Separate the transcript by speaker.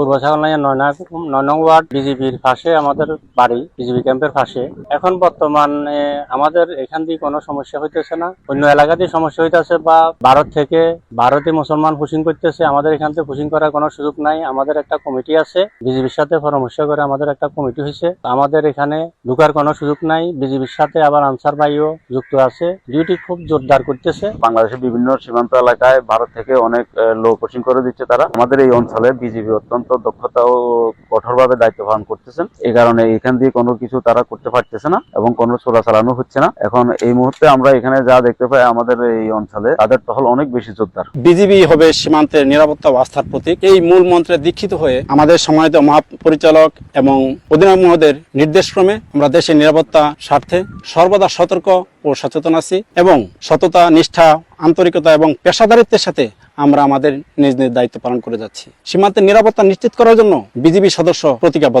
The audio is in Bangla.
Speaker 1: পূর্ব ছাগলনাইয়া নয় নয় নং ওয়ার্ড বিজেপির পাশে আমাদের বাড়ি বিজেপি ক্যাম্পের পাশে। এখন বর্তমানে আমাদের এখান দিয়ে কোনো সমস্যা হইতেছে না। অন্য এলাকাতে সমস্যা হইতেছে বা ভারত থেকে ভারতে মুসলমান পুশিং করতেছে, আমাদের এখান থেকে পুশিং করার কোনো সুযোগ নাই। আমাদের একটা কমিটি আছে বিজেপির সাথে পরামর্শ করে আমাদের একটা কমিটি হয়েছে আমাদের এখানে ঢুকার কোনো সুযোগ নাই। বিজিবির সাথে আবার আনসার ভাইও যুক্ত আছে। ডিউটি খুব জোরদার করতেছে।
Speaker 2: বাংলাদেশের বিভিন্ন সীমান্ত এলাকায় ভারত থেকে অনেক লো কোচিং করে দিচ্ছে তারা। আমাদের এই অঞ্চলে বিজেপি অত্যন্ত দক্ষতা ও কঠোরভাবে দায়িত্ব পালন করতেছেন। এই কারণে এখান দিয়ে কোনো কিছু তারা করতে পারতেছে না এবং কোনো চোরা চালানো হচ্ছে না। এখন এই মুহূর্তে আমরা এখানে যা দেখতে পাই আমাদের এই অঞ্চলে তাদের টহল অনেক বেশি জোরদার।
Speaker 3: বিজিবি হবে সীমান্তের নিরাপত্তা আস্থার প্রতীক। এই মূল মন্ত্রে দীক্ষিত হয়ে আমাদের সম্মানিত মহাপরিচালক এবং অধিনায়ক মহোদয়ের নির্দেশক্রমে আমরা দেশের নিরাপত্তা স্বার্থে সর্বদা সতর্ক ও সচেতন আছি এবং সততা, নিষ্ঠা, আন্তরিকতা এবং পেশাদারিত্বের সাথে আমরা আমাদের নিজ নিজ দায়িত্ব পালন করে যাচ্ছি। সীমান্তের নিরাপত্তা নিশ্চিত করার জন্য বিজিবি সদস্য প্রতিজ্ঞাবদ্ধ।